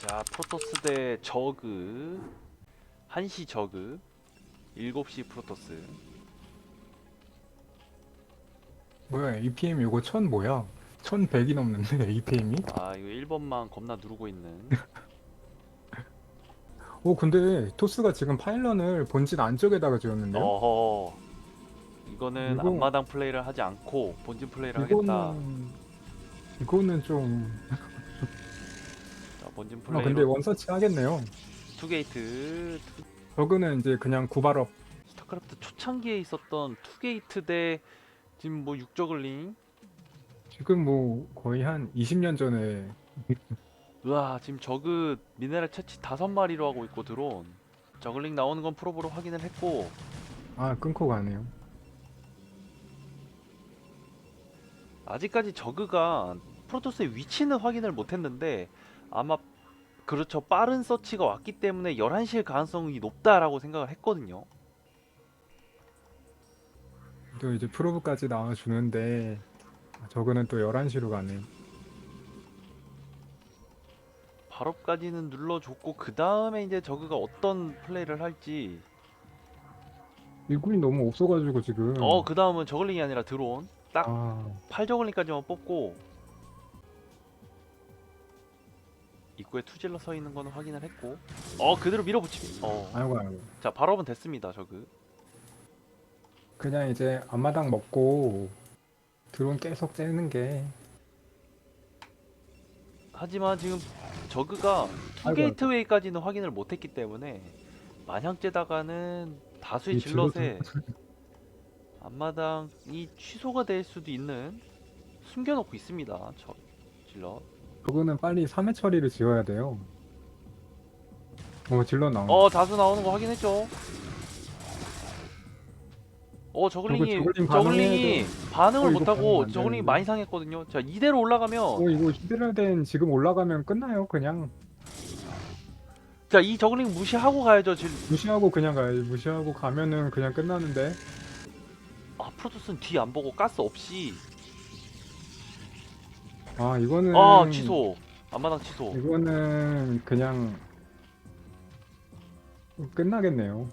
자 프로토스 대 저그 1시 저그 7시 프로토스 뭐야 APM 이거 천 뭐야? 1100이 넘는데 APM이? 아 이거 1번만 겁나 누르고 있는 오 근데 토스가 지금 파일런을 본진 안쪽에다가 지었는데요? 어허 이거는 이거- 앞마당 플레이를 하지 않고 본진 플레이를 하겠다 이거는 이거는 좀 자, 본진 아, 근데 플레이로 원서치 하겠네요. 투게이트. 투- 저그는 이제 그냥 구발업. 스타크래프트 초창기에 있었던 투게이트 대 지금 뭐 육저글링. 지금 뭐 거의 한 20년 전에. 우와 지금 저그 미네랄 채취 다섯 마리로 하고 있고 드론. 저글링 나오는 건 프로브로 확인을 했고. 아 끊고 가네요. 아직까지 저그가 프로토스의 위치는 확인을 못했는데 아마 그렇죠. 빠른 서치가 왔기 때문에 11시일 가능성이 높다라고 생각을 했거든요. 또 이제 프로브까지 나와주는데 저그는 또 11시로 가네. 발업까지는 눌러줬고 그 다음에 이제 저그가 어떤 플레이를 할지. 일꾼이 너무 없어가지고 지금. 어 그 다음은 저글링이 아니라 드론. 딱 아. 8저글링까지만 뽑고 입구에 투질러 서 있는 거는 확인을 했고. 어 그대로 밀어붙이기 어. 아이고 아이고. 자 발업은 됐습니다 저그. 그냥 이제 앞마당 먹고 드론 계속 째는 게. 하지만 지금 저그가 투게이트웨이까지는 확인을 못했기 때문에 마냥 째다가는 다수의 이 질럿에 앞마당이 취소가 될 수도 있는 숨겨놓고 있습니다 저 질럿 그거는 빨리 3회 처리를 지어야 돼요. 어 질러 나온다. 어 다수 나오는 거 확인했죠. 어 저글링이 저글링 저글링이 반응을 어, 이거 못하고 안 저글링이 되는데. 많이 상했거든요. 자 이대로 올라가면 어 이거 히드라덴 지금 올라가면 끝나요 그냥. 자 이 저글링 무시하고 가야죠 지금 무시하고 그냥 가요. 무시하고 가면은 그냥 끝나는데. 아 프로토스는 뒤 안 보고 가스 없이 아 이거는 아 취소. 앞마당 취소. 이거는 그냥 끝나겠네요.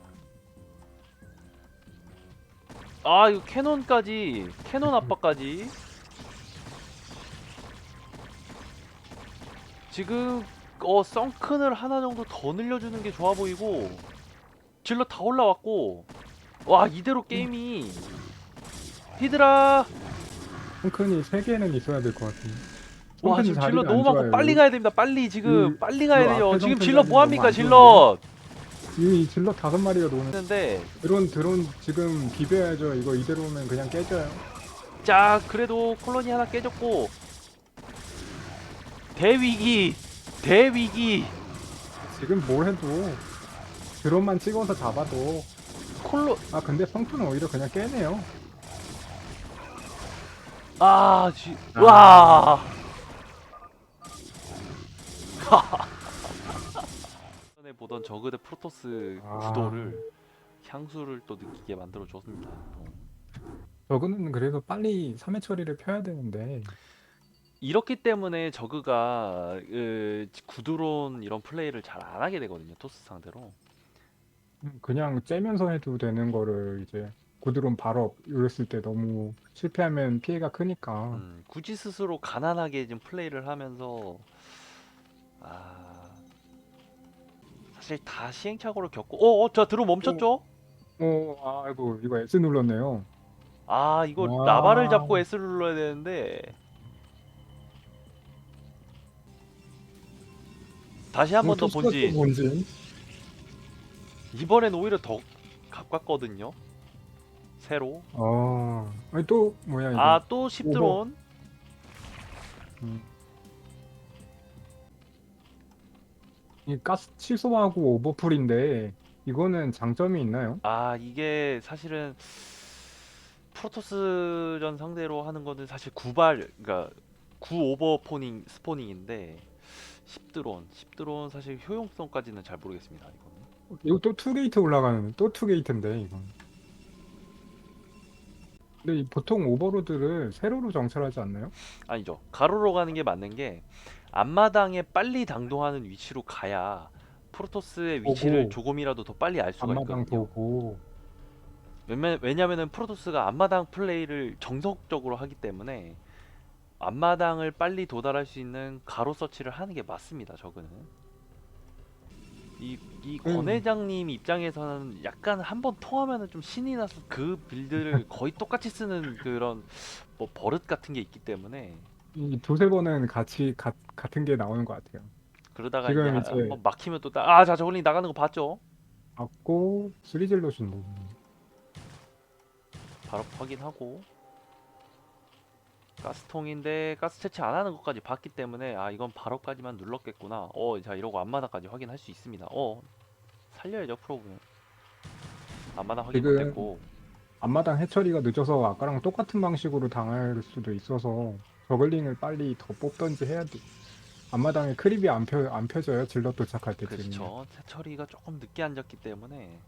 아 이거 캐논까지 캐논 압박까지. 지금 어 썬큰을 하나 정도 더 늘려주는 게 좋아 보이고 질러 다 올라왔고 와 이대로 게임이. 히드라! 펑큰이 3개는 있어야 될 것 같은데 와 지금 질러 너무 안 많고 좋아요. 빨리 가야 됩니다. 빨리 지금 이- 빨리 가야 이 돼요. 앞에 지금 질러 너무 뭐합니까 안 질러? 이 질러 다섯 마리가 노는 했는데. 드론 드론 지금 비벼야죠. 이거 이대로 오면 그냥 깨져요. 자 그래도 콜로니 하나 깨졌고. 대위기 대위기. 지금 뭘 해도 드론만 찍어서 잡아도 콜로 아 근데 성투는 오히려 그냥 깨네요. 아, 지, 아. 와. 전에 보던 저그 대 프로토스 아. 구도를 향수를 또 느끼게 만들어 줬습니다. 저거는 그래도 빨리 3회 처리를 펴야 되는데 이렇기 때문에 저그가 그, 구드론 이런 플레이를 잘 안 하게 되거든요. 토스 상대로. 그냥 째면서 해도 되는 거를 이제 구드론 바로 이랬을 때 너무 실패하면 피해가 크니까 음, 굳이 스스로 가난하게 좀 플레이를 하면서 아. 사실 다 시행착오를 겪고 어, 어, 저 들어 멈췄죠? 어 아이고 이거 S 눌렀네요. 아 이거 와. 라바를 잡고 S를 눌러야 되는데. 다시 한 번 더 본진 본진 이번엔 오히려 더 가깝거든요. 새로. 아. 아니 또 뭐야 이거? 아 또 10드론. 음. 이 가스 취소하고 오버풀인데 이거는 장점이 있나요? 아 이게 사실은 프로토스전 상대로 하는 거는 사실 구발 그러니까 구 오버포닝 스포닝인데 10드론 10드론 사실 효용성까지는 잘 모르겠습니다 이거는 이거 또 투게이트 올라가는 또 투게이트인데 이건 근데 이 보통 오버로드를 세로로 정찰하지 않나요? 아니죠. 가로로 가는 게 맞는 게 앞마당에 빨리 당도하는 위치로 가야 프로토스의 위치를 보고. 조금이라도 더 빨리 알 수가 앞마당 있거든요. 보고 왜냐, 왜냐면은 프로토스가 앞마당 플레이를 정석적으로 하기 때문에 앞마당을 빨리 도달할 수 있는 가로 서치를 하는 게 맞습니다. 저거는 이, 이 음. 권 회장님 입장에서는 약간 한번 통하면은 좀 신이 나서 그 빌드를 거의 똑같이 쓰는 그런 뭐 버릇 같은 게 있기 때문에 이 두세 번은 같이 가, 같은 게 나오는 것 같아요. 그러다가 지금 이제 이제- 한번 막히면 또 아 자 저글링 나가는 거 봤죠? 맞고 쓰리질러 준다. 바로 확인하고 가스통인데 가스 채취 안 하는 것까지 봤기 때문에 아 이건 바로까지만 눌렀겠구나 어 자 이러고 앞마당까지 확인할 수 있습니다 어 살려야죠 프로그램 앞마당 확인 지금- 못했고 앞마당 해처리가 늦어서 아까랑 똑같은 방식으로 당할 수도 있어서 저글링을 빨리 더 뽑던지 해야 돼. 앞마당에 크립이 안, 펴, 안 펴져요. 질럿 도착할 때쯤. 그렇죠 처리가 조금 늦게 앉았기 때문에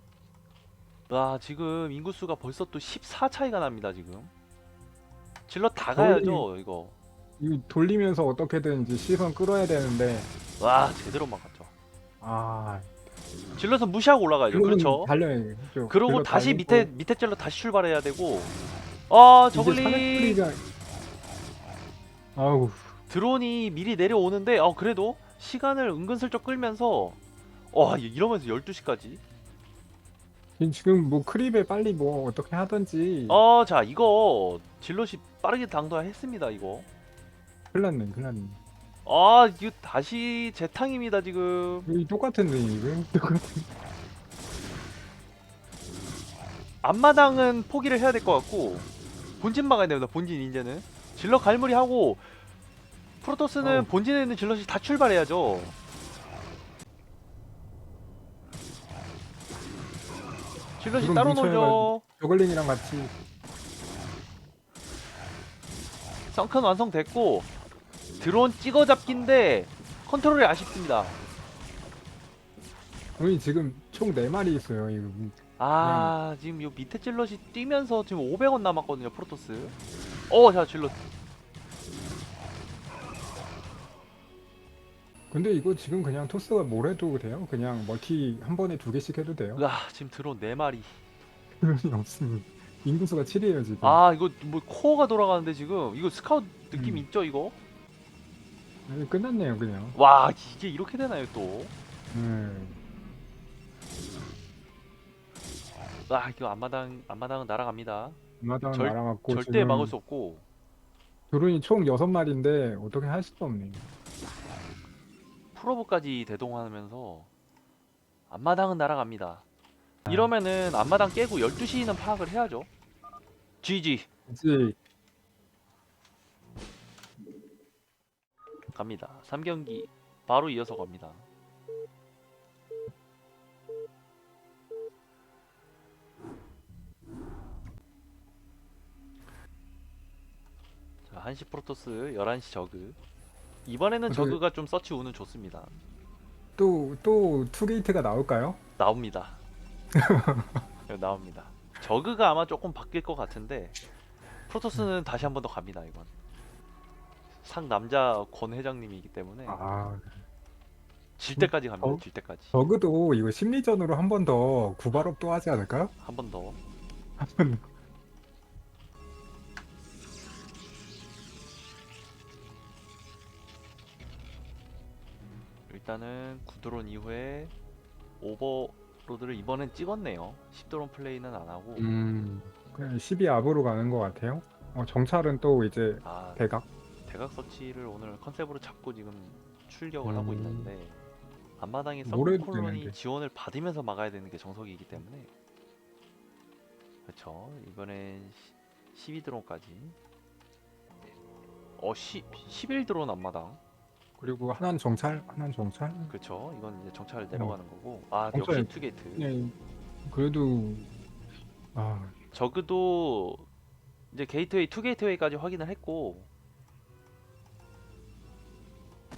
와 지금 인구수가 벌써 또 14 차이가 납니다 지금 질러 다 가야죠 이거. 이 돌리면서 어떻게든 이제 시선 끌어야 되는데. 와 제대로 막았죠. 아. 질러서 무시하고 올라가야죠 그렇죠? 달려야죠. 그러고 질럿 다시 달리고. 밑에 밑에 젤로 다시 출발해야 되고. 어 이제 저글링 아우. 드론이 미리 내려오는데 어 그래도 시간을 은근슬쩍 끌면서 와 이러면서 12시까지 지금 뭐 크립에 빨리 뭐 어떻게 하든지. 어 자 이거 질럿이 빠르게 당도했습니다 이거. 큰일 났네 큰일 났네. 아 이거 다시 재탕입니다 지금. 이 똑같은데 이거 똑같은 앞마당은 포기를 해야 될 것 같고 본진 막아야 됩니다 본진 이제는. 질럿 갈무리 하고 프로토스는 어우. 본진에 있는 질럿이 다 출발해야죠 질럿이 따로 놀죠. 저글링이랑 같이. 썬큰 완성됐고 드론 찍어 잡기인데 컨트롤이 아쉽습니다. 우리 지금 총 4마리 있어요 이거 아 지금 요 밑에 질럿이 뛰면서 지금 500원 남았거든요 프로토스. 어자 질럿 근데 이거 지금 그냥 토스가 뭘 해도 돼요? 그냥 멀티 한 번에 두 개씩 해도 돼요? 아 지금 드론 4마리 그런이 없습니다 인구수가 7이에요 지금 아 이거 뭐 코어가 돌아가는데 지금 이거 스카웃 느낌 음. 있죠 이거? 아니, 끝났네요 그냥 와 이게 이렇게 되나요 또? 네. 아 이거 앞마당 앞마당은 날아갑니다. 마당 절- 날아갔고 절대 지금 막을 수 없고 드론이 총 6마리인데 어떻게 할 수가 없네 프로브까지 대동하면서 앞마당은 날아갑니다. 아. 이러면은 앞마당 깨고 12시는 파악을 해야죠. GG 이제 갑니다. 3경기 바로 이어서 갑니다. 자, 1시 프로토스, 11시 저그. 이번에는 근데- 저그가 좀 서치 운은 좋습니다. 또또 투게이트가 나올까요? 나옵니다. 나옵니다. 저그가 아마 조금 바뀔 것 같은데 프로토스는 다시 한 번 더 갑니다. 이건 상 남자 권 회장님이기 때문에 아 질 때까지 갑니다. 어? 질 때까지 저그도 이거 심리전으로 한 번 더 구발업 또 하지 않을까요? 한 번 더. 일단은 구드론 이후에 오버로드를 이번엔 찍었네요. 10드론 플레이는 안 하고. 음 그냥 12 압으로 가는 것 같아요. 어, 정찰은 또 이제 아 대각? 대각 서치를 오늘 컨셉으로 잡고 지금 출격을 하고 음. 있는데 앞마당에 뭘 해도 서브 콜론이 되는데. 지원을 받으면서 막아야 되는 게 정석이기 때문에. 그렇죠 이번엔 12드론까지. 어 10, 11드론 앞마당 그리고 하나는 정찰 하나는 정찰. 그렇죠. 이건 이제 정찰 내려가는 거고. 아 어. 정찰. 역시 투게이트. 그냥 그래도 아. 저그도 이제 게이트웨이 투 게이트웨이까지 확인을 했고.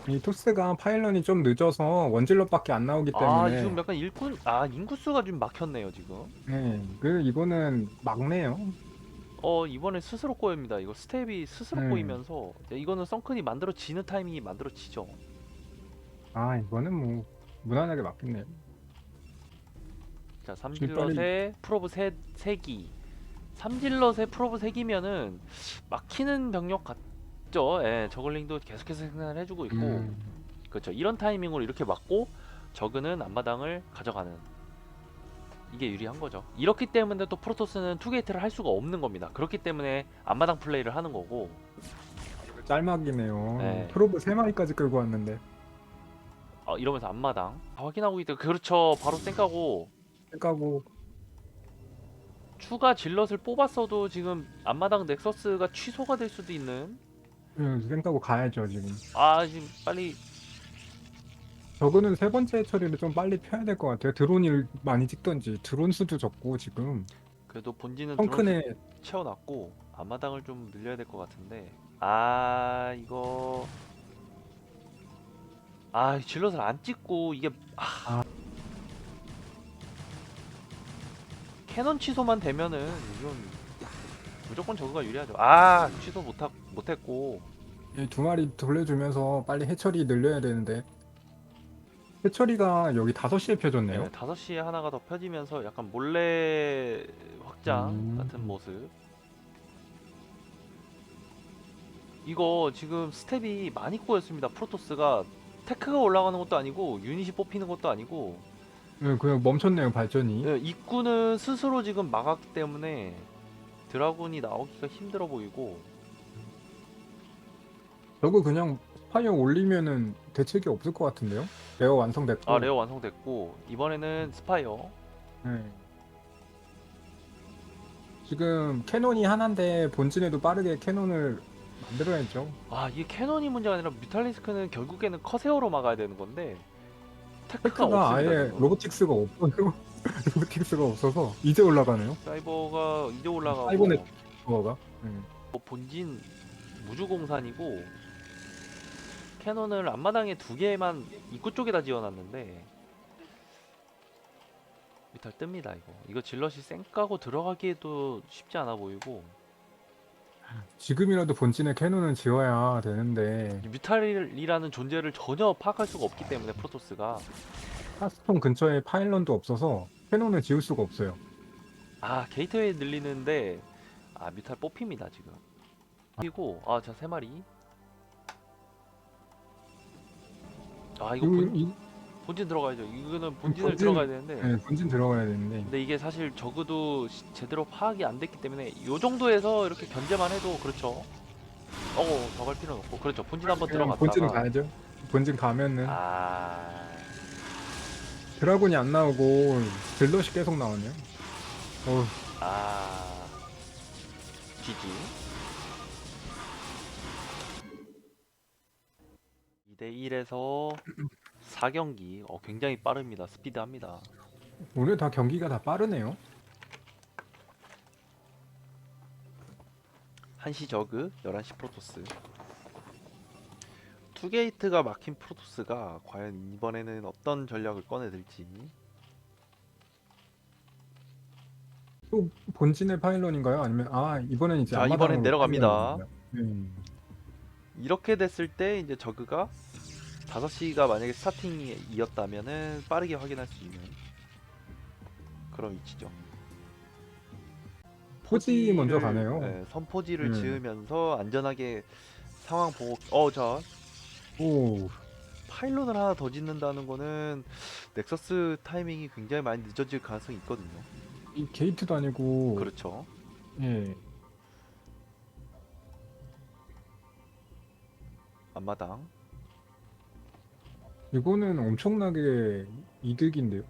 이 토스가 파일런이 좀 늦어서 원질럿밖에 안 나오기 아 때문에. 지금 약간 일꾼 아 인구수가 좀 막혔네요 지금. 네, 그 이거는 막네요. 어 이번에 스스로 꼬입니다. 이거 스텝이 스스로 음. 꼬이면서 이거는 썬큰이 만들어지는 타이밍이 만들어지죠. 아 이거는 뭐 무난하게 맞겠네요. 자 삼질럿에 프로브 세, 세기 삼질럿에 프로브 세기면은 막히는 병력 같죠 예, 저글링도 계속해서 생산을 해주고 있고 음, 그렇죠 이런 타이밍으로 이렇게 막고 저그는 앞마당을 가져가는 이게 유리한 거죠. 이렇기 때문에 또 프로토스는 투게이트를 할 수가 없는 겁니다. 그렇기 때문에 앞마당 플레이를 하는 거고. 짤막이네요. 네. 프로브 세 마리까지 끌고 왔는데. 어, 이러면서 앞마당. 다 확인하고 있다 그렇죠. 바로 쌩까고. 까고. 추가 질럿을 뽑았어도 지금 앞마당 넥서스가 취소가 될 수도 있는. 생각하고 가야죠 지금. 아 지금 빨리 저거는 세 번째 처리를 좀 빨리 펴야 될 것 같아요. 드론을 많이 찍던지. 드론 수도 적고 지금. 그래도 본진은 드론 펑큰에 채워놨고 앞마당을 좀 늘려야 될 것 같은데. 아 이거. 아 질럿을 안 찍고 이게 아. 캐논 취소만 되면은 이건 무조건 저거가 유리하죠. 아 취소 못하, 못했고. 이두 마리 돌려주면서 빨리 해처리 늘려야 되는데 해처리가 여기 5시에 펴졌네요. 네, 5시에 하나가 더 펴지면서 약간 몰래 확장 음. 같은 모습. 이거 지금 스텝이 많이 꼬였습니다. 프로토스가 테크가 올라가는 것도 아니고 유닛이 뽑히는 것도 아니고 네, 그냥 멈췄네요 발전이. 네, 입구는 스스로 지금 막았기 때문에 드라군이 나오기가 힘들어 보이고 저거 그냥 스 파이어 올리면은 대책이 없을 것 같은데요? 레어 완성됐고. 아 레어 완성됐고 이번에는 스파이어 네. 지금 캐논이 하나인데 본진에도 빠르게 캐논을 만들어야죠. 아 이게 캐논이 문제가 아니라 뮤탈리스크는 결국에는 커세어로 막아야 되는 건데 테크가 테크가 없습니다. 아예 지금. 로보틱스가 없어요. 로보틱스가 없어서 이제 올라가네요. 사이버가 이제 올라가고 사이버넷. 그거가. 네. 뭐 본진 무주공산이고 캐논을 앞마당에 두 개만 입구 쪽에다 지어놨는데 미탈 뜹니다 이거. 이거 질럿이 쌩 까고 들어가기에도 쉽지 않아 보이고. 지금이라도 본진에 캐논은 지어야 되는데. 뮤탈이라는 존재를 전혀 파악할 수가 없기 때문에 프로토스가. 카스톤 근처에 파일런도 없어서 캐논을 지을 수가 없어요. 아 게이트웨이 늘리는데 아 뮤탈 뽑힙니다 지금. 그리고 아자 세 마리 아 이거 본, 이, 본진 들어가야죠. 이거는 본진을 본진- 들어가야 되는데. 네, 본진 들어가야 되는데. 근데 이게 사실 적어도 시- 제대로 파악이 안 됐기 때문에 요 정도에서 이렇게 견제만 해도 그렇죠. 어 저갈 필요는 없고. 그렇죠. 본진 한번 그냥 본진은 들어갔다가. 가야죠. 본진 가면은. 아. 드라군이 안 나오고 딜럿이 계속 나오네요. 어, 아. 2 대 1에서 4경기 어, 굉장히 빠릅니다 스피드합니다 오늘 다 경기가 다 빠르네요. 1시 저그 11시 프로토스 투게이트가 막힌 프로토스가 과연 이번에는 어떤 전략을 꺼내들지 또 본진의 파일런인가요? 아니면 아 이번엔 이제 자, 이번엔 내려갑니다. 음. 이렇게 됐을 때 이제 저그가 5시가 만약에 스타팅이었다면은 빠르게 확인할 수 있는 그런 위치죠. 포지 먼저 가네요. 네, 선포지를 음. 지으면서 안전하게 상황 보고 어 자 오 파일론을 하나 더 짓는다는 거는 넥서스 타이밍이 굉장히 많이 늦어질 가능성이 있거든요. 이 게이트도 아니고 그렇죠. 예 앞마당. 이거는 엄청나게 이득인데요.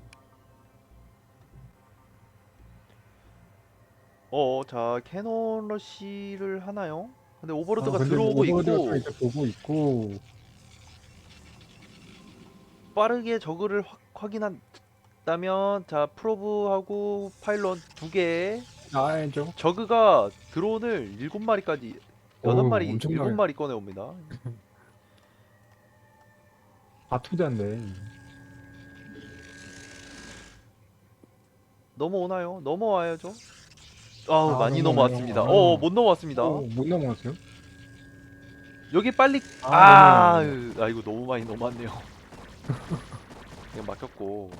어, 자 캐논 러시를 하나요? 근데 오버로드가 아, 근데 들어오고 있고 또 이제 보고 있고 빠르게 저그를 확, 확인한다면 자 프로브하고 파일론 두 개. 나야죠. 저그가 드론을 일곱 마리까지 여덟 마리 엄청나게. 일곱 마리 꺼내 옵니다. 다 투자인데 넘어오나요? 넘어와야죠. 아우 아, 많이. 넘어왔습니다. 아. 어못 넘어왔습니다. 오, 못 넘어갔어요? 여기 빨리 아, 아, 넘어가네요. 아 이거 너무 많이 넘어왔네요. 그냥 막혔고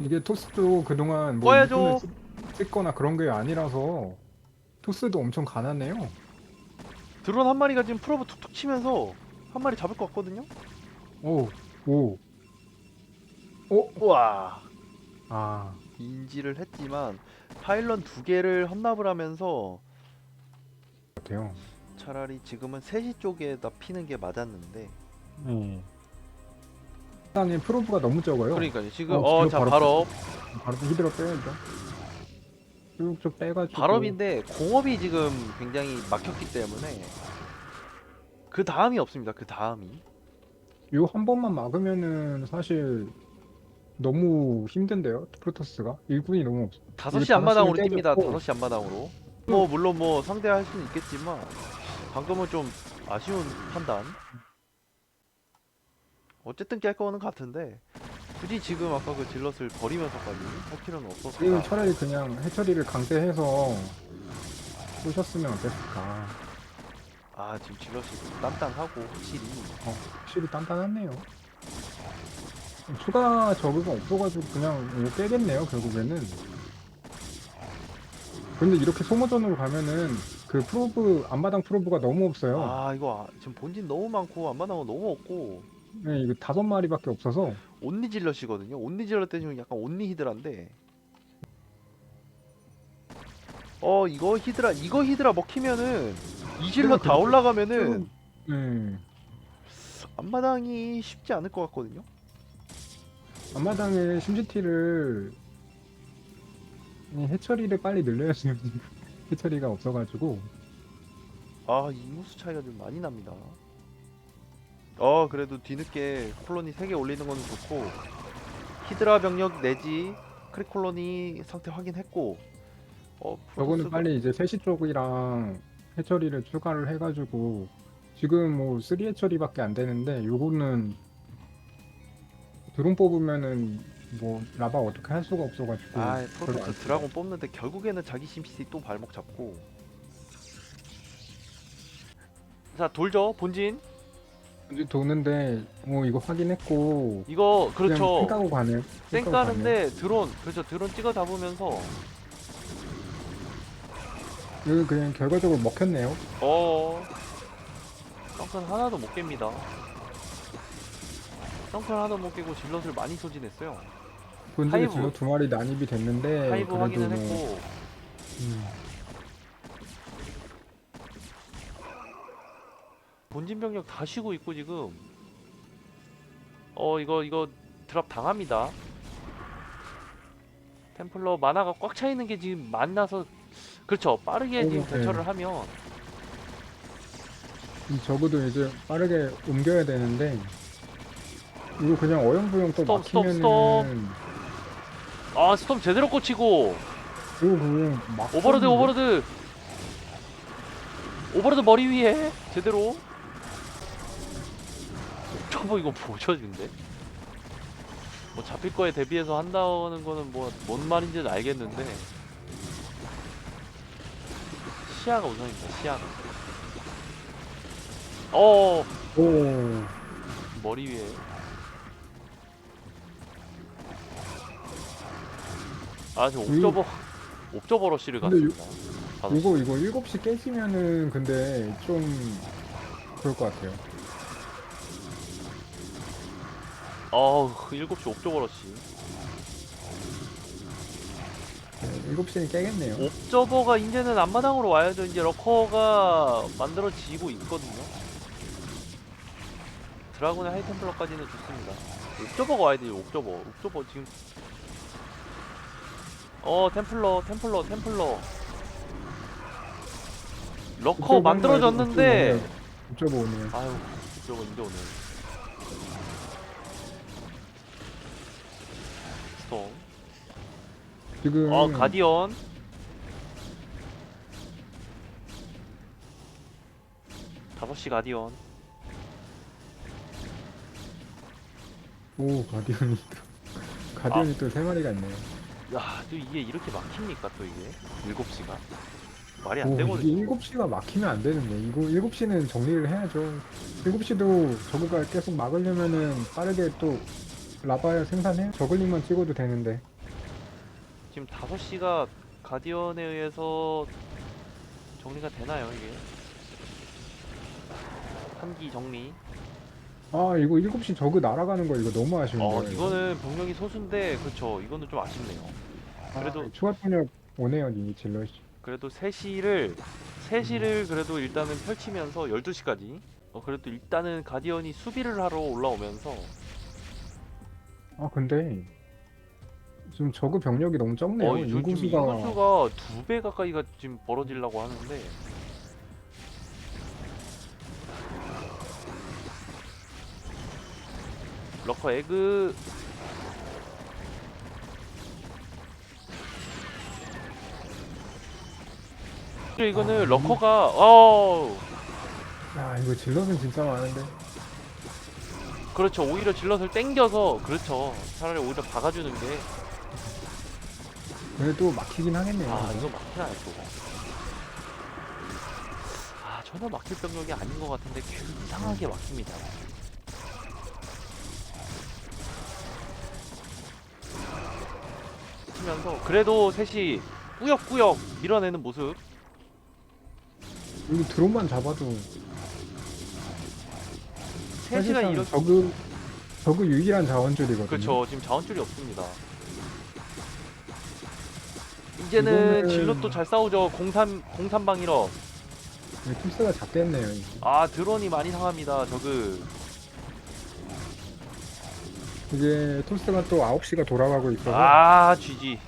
이게 토스도 그동안 뭐 꺼야죠. 쓰- 찍거나 그런 게 아니라서 토스도 엄청 가난해요. 드론 한 마리가 지금 프로브 툭툭 치면서 한 마리 잡을 것 같거든요. 오, 오, 오, 우와 아, 인지를 했지만 파일런 두 개를 헌납을 하면서 같아요. 차라리 지금은 3시 쪽에다 피는 게 맞았는데 네. 땅에 프로브가 너무 적어요. 그러니까요 지금 어, 어자 바로 발업 바로 히드로 빼야죠. 쭉쭉 빼가지고. 발업인데 공업이 지금 굉장히 막혔기 때문에 그 다음이 없습니다 그 다음이 요한 번만 막으면은 사실 너무 힘든데요, 프로토스가 일꾼이 너무 없어. 5시 이게 앞마당으로 방심을 뜁니다 깨졌고. 5시 앞마당으로 뭐 물론 뭐 상대할 수는 있겠지만 방금은 좀 아쉬운 판단 어쨌든 깰 거는 같은데 굳이 지금 아까 그 질럿을 버리면서까지 할 필요는 없었다 차라리 그냥 해처리를 강제해서 쏘셨으면 어땠을까. 아 지금 질럿이 단단하고 확실히 어, 확실히 단단하네요. 추가 저그가 없어가지고 그냥 이거 깨겠네요, 결국에는. 근데 이렇게 소모전으로 가면은 그 프로브, 앞마당 프로브가 너무 없어요. 아 이거 아, 지금 본진 너무 많고 안마당은 너무 없고 네, 이거 다섯 마리밖에 없어서. 온리 질럿이거든요 온리 질럿 때는 약간 온리 히드라인데 어 이거 히드라 이거 히드라 먹히면은 이 질럿 다 올라가면은 네. 앞마당이 쉽지 않을 것 같거든요. 앞마당에 심지티를 이 해처리를 빨리 늘려야지 해처리가 없어가지고 아 인구수 차이가 좀 많이 납니다. 어 그래도 뒤늦게 콜로니 3개 올리는 건 좋고 히드라 병력 내지 크릭 콜로니 상태 확인했고 어 저거는 프로토스도- 빨리 이제 3시 쪽이랑 해처리를 추가를 해가지고 지금 뭐 3 해처리밖에 안 되는데 요거는 드론 뽑으면은 뭐 라바 어떻게 할 수가 없어가지고 아 별로 안 프로토스. 드라곤 뽑는데 결국에는 자기 심시티 또 발목 잡고 자 돌죠 본진 이제 도는데 뭐 이거 확인했고 이거 그렇죠. 쌩까고 가네요. 쌩 쌩까고 가네요. 까는데 드론 그렇죠. 드론 찍어 잡으면서. 이거 그냥 결과적으로 먹혔네요. 어. 덩큰 하나도 못 깹니다. 덩큰 하나도 못 깨고 질럿을 많이 소진했어요. 하이브. 질러 두 마리 난입이 됐는데 하이브 그래도 확인을 뭐, 했고. 음, 본진 병력 다 쉬고 있고 지금. 어 이거 이거 드랍 당합니다. 템플러 만화가 꽉 차 있는 게 지금 만나서 그렇죠. 빠르게 지금 오, 네. 대처를 하면. 이 적어도 이제 빠르게 옮겨야 되는데 이거 그냥 어영부영 또 스톱, 스톱, 막히면은 아 스톰 제대로 꽂히고. 이거 그냥 막 오버로드? 오버로드. 오버로드 머리 위에 제대로 저거 이거 근데? 뭐 잡힐 거에 대비해서 한다는 거는 뭐 뭔 말인지는 알겠는데. 시야가 우선입니다 시야가. 어 오. 머리 위에. 아 지금 음. 옵저버 옵저버 러쉬를 근데 요- 갔습니다. 다섯 시. 이거 이거 7시 깨지면은 근데 좀 그럴 것 같아요 어우 7시 옵저버 러쉬 네, 7시는 깨겠네요. 옵저버가 이제는 앞마당으로 와야죠. 이제 러커가 만들어지고 있거든요. 드라군의 하이템플러까지는 좋습니다. 옵저버가 와야 돼요 옵저버. 옵저버 지금. 어 템플러 템플러 템플러. 러커 만들어졌는데. 어쩌고 오네요 아유 옵저버 이제 오네 지금 어 가디언. 다섯 시 가디언. 오 가디언이 가디언이 또 세 마리가 있네요. 야, 또 이게 이렇게 막힙니까 또 이게? 7시가. 말이 안 오, 되거든요. 이게 7시가 막히면 안 되는데. 이거 7시는 정리를 해야죠. 7시도 저거가 계속 막으려면은 빠르게 또 라바 생산해? 저글링만 찍어도 되는데 지금 5시가 가디언에 의해서 정리가 되나요, 이게? 한기 정리. 아 이거 7시 저그 날아가는 거 이거 너무 아쉬운데요 어, 이거? 이거는 병력이 소수인데 그렇죠. 이거는 좀 아쉽네요. 아, 그래도 추가 통역 오네요 이 질럿이 그래도 3시를 3시를 그래도 일단은 펼치면서 12시까지 어 그래도 일단은 가디언이 수비를 하러 올라오면서 아 근데 지금 저그 병력이 너무 적네요. 어 요즘 인구수가. 인구수가 두 배 가까이가 지금 벌어지려고 하는데. 러커 에그. 이거는 아, 러커가 어. 야 이거 질럿은 진짜 많은데. 그렇죠. 오히려 질럿을 땡겨서 그렇죠. 차라리 오히려 박아주는 게 그래도 막히긴 하겠네요. 아 이거. 막히나요 또? 아 전혀 막힐 병력이 아닌 것 같은데 계속 이상하게 막힙니다. 치면서 그래도 셋이 꾸역꾸역 밀어내는 모습. 여기 드론만 잡아도 셋이가 사실상 이렇게 저그 저그 유일한 자원줄이거든요. 그렇죠. 지금 자원줄이 없습니다 이제는 이거는- 질럿도 잘 싸우죠. 03, 03방이러. 이 툴스가 작겠네요 이게. 아 드론이 많이 상합니다 저그. 이게 토스가 또 9시가 돌아가고 있어서. 아 GG